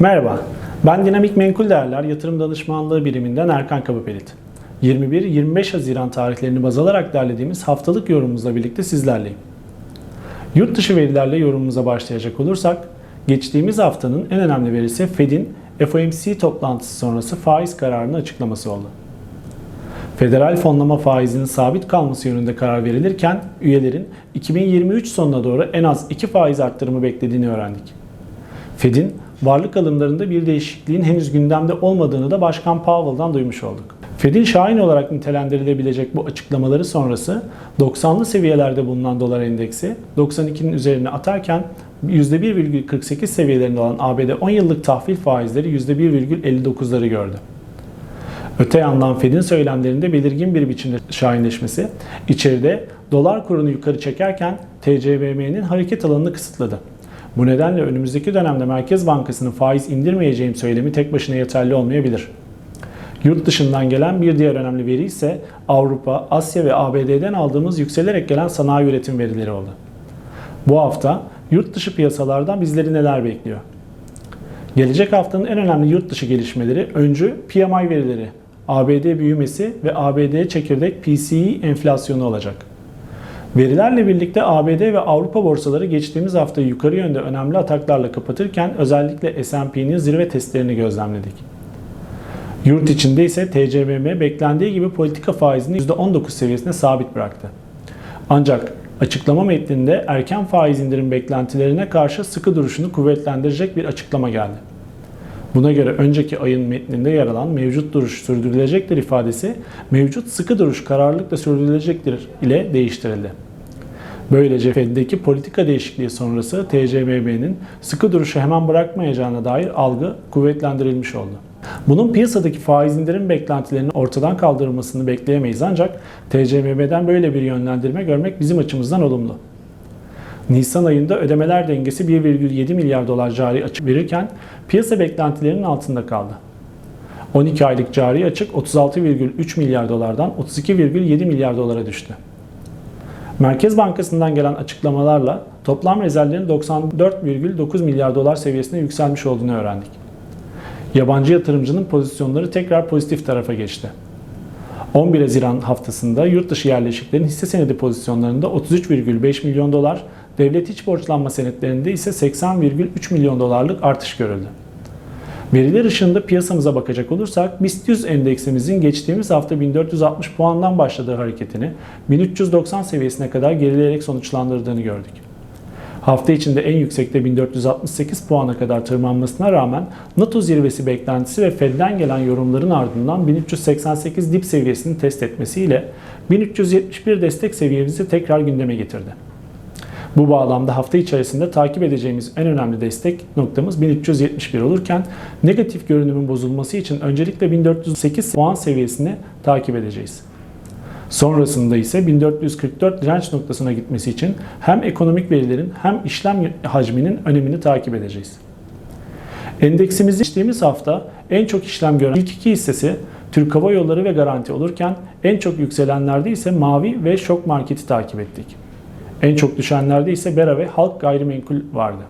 Merhaba, ben Dinamik Menkul Değerler Yatırım Danışmanlığı Biriminden Erkan Kabapelit. 21-25 Haziran tarihlerini baz alarak derlediğimiz haftalık yorumumuzla birlikte sizlerleyim. Yurt dışı verilerle yorumumuza başlayacak olursak, geçtiğimiz haftanın en önemli verisi Fed'in FOMC toplantısı sonrası faiz kararını açıklaması oldu. Federal fonlama faizinin sabit kalması yönünde karar verilirken üyelerin 2023 sonuna doğru en az 2 faiz arttırımı beklediğini öğrendik. Fed'in varlık alımlarında bir değişikliğin henüz gündemde olmadığını da Başkan Powell'dan duymuş olduk. Fed'in şahin olarak nitelendirilebilecek bu açıklamaları sonrası 90'lı seviyelerde bulunan dolar endeksi 92'nin üzerine atarken %1,48 seviyelerinde olan ABD 10 yıllık tahvil faizleri %1,59'ları gördü. Öte yandan Fed'in söylemlerinde belirgin bir biçimde şahinleşmesi içeride dolar kurunu yukarı çekerken TCBM'nin hareket alanını kısıtladı. Bu nedenle önümüzdeki dönemde Merkez Bankası'nın faiz indirmeyeceğim söylemi tek başına yeterli olmayabilir. Yurt dışından gelen bir diğer önemli veri ise Avrupa, Asya ve ABD'den aldığımız yükselerek gelen sanayi üretim verileri oldu. Bu hafta yurt dışı piyasalardan bizleri neler bekliyor? Gelecek haftanın en önemli yurt dışı gelişmeleri öncü PMI verileri, ABD büyümesi ve ABD çekirdek PCE enflasyonu olacak. Verilerle birlikte ABD ve Avrupa borsaları geçtiğimiz hafta yukarı yönde önemli ataklarla kapatırken özellikle S&P'nin zirve testlerini gözlemledik. Yurt içinde ise TCMM beklendiği gibi politika faizini %19 seviyesine sabit bıraktı. Ancak açıklama metninde erken faiz indirim beklentilerine karşı sıkı duruşunu kuvvetlendirecek bir açıklama geldi. Buna göre önceki ayın metninde yer alan mevcut duruş sürdürülecektir ifadesi mevcut sıkı duruş kararlılıkla sürdürülecektir ile değiştirildi. Böylece Fed'deki politika değişikliği sonrası TCMB'nin sıkı duruşu hemen bırakmayacağına dair algı kuvvetlendirilmiş oldu. Bunun piyasadaki faiz indirim beklentilerinin ortadan kaldırılmasını bekleyemeyiz ancak TCMB'den böyle bir yönlendirme görmek bizim açımızdan olumlu. Nisan ayında ödemeler dengesi 1,7 milyar dolar cari açık verirken piyasa beklentilerinin altında kaldı. 12 aylık cari açık 36,3 milyar dolardan 32,7 milyar dolara düştü. Merkez Bankası'ndan gelen açıklamalarla toplam rezervlerin 94,9 milyar dolar seviyesine yükselmiş olduğunu öğrendik. Yabancı yatırımcının pozisyonları tekrar pozitif tarafa geçti. 11 Haziran haftasında yurt dışı yerleşiklerin hisse senedi pozisyonlarında 33,5 milyon dolar, devlet iç borçlanma senetlerinde ise 80,3 milyon dolarlık artış görüldü. Veriler ışığında piyasamıza bakacak olursak BIST 100 endeksimizin geçtiğimiz hafta 1460 puandan başladığı hareketini 1390 seviyesine kadar gerileyerek sonuçlandırdığını gördük. Hafta içinde en yüksekte 1468 puana kadar tırmanmasına rağmen NATO zirvesi beklentisi ve Fed'den gelen yorumların ardından 1388 dip seviyesini test etmesiyle 1371 destek seviyemizi tekrar gündeme getirdi. Bu bağlamda hafta içerisinde takip edeceğimiz en önemli destek noktamız 1371 olurken negatif görünümün bozulması için öncelikle 1408 puan seviyesini takip edeceğiz. Sonrasında ise 1444 direnç noktasına gitmesi için hem ekonomik verilerin hem işlem hacminin önemini takip edeceğiz. Endeksimizde geçtiğimiz hafta en çok işlem gören ilk iki hissesi Türk Hava Yolları ve Garanti olurken en çok yükselenlerde ise Mavi ve Şok Market'i takip ettik. En çok düşenlerde ise Bera ve Halk Gayrimenkul vardı.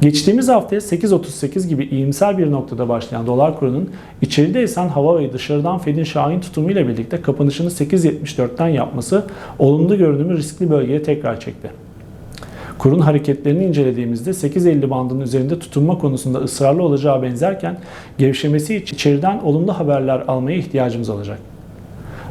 Geçtiğimiz haftaya 8.38 gibi iyimser bir noktada başlayan dolar kurunun içeride esen hava ve dışarıdan Fed'in şahin tutumuyla birlikte kapanışını 8.74'ten yapması olumlu görünümü riskli bölgeye tekrar çekti. Kurun hareketlerini incelediğimizde 8.50 bandının üzerinde tutunma konusunda ısrarlı olacağı benzerken gevşemesi için içeriden olumlu haberler almaya ihtiyacımız olacak.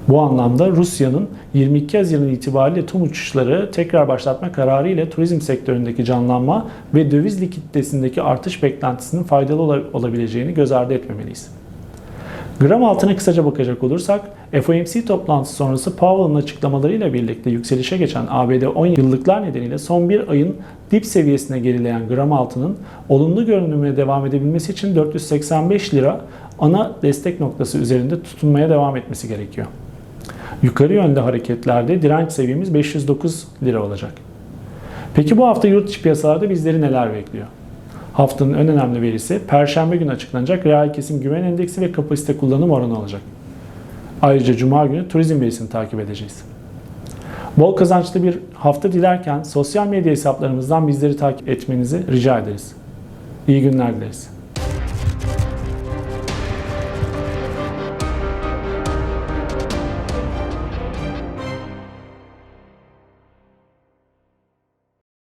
Bu anlamda Rusya'nın 22 Haziran itibariyle tüm uçuşları tekrar başlatma kararı ile turizm sektöründeki canlanma ve döviz likiditesindeki artış beklentisinin faydalı olabileceğini göz ardı etmemeliyiz. Gram altına kısaca bakacak olursak, FOMC toplantısı sonrası Powell'ın açıklamalarıyla birlikte yükselişe geçen ABD 10 yıllıklar nedeniyle son bir ayın dip seviyesine gerileyen gram altının olumlu görünümüne devam edebilmesi için 485 lira ana destek noktası üzerinde tutunmaya devam etmesi gerekiyor. Yukarı yönde hareketlerde direnç seviyemiz 509 lira olacak. Peki bu hafta yurt dışı piyasalarda bizleri neler bekliyor? Haftanın en önemli verisi Perşembe günü açıklanacak reel kesim güven endeksi ve kapasite kullanım oranı olacak. Ayrıca Cuma günü turizm verisini takip edeceğiz. Bol kazançlı bir hafta dilerken sosyal medya hesaplarımızdan bizleri takip etmenizi rica ederiz. İyi günler dileriz.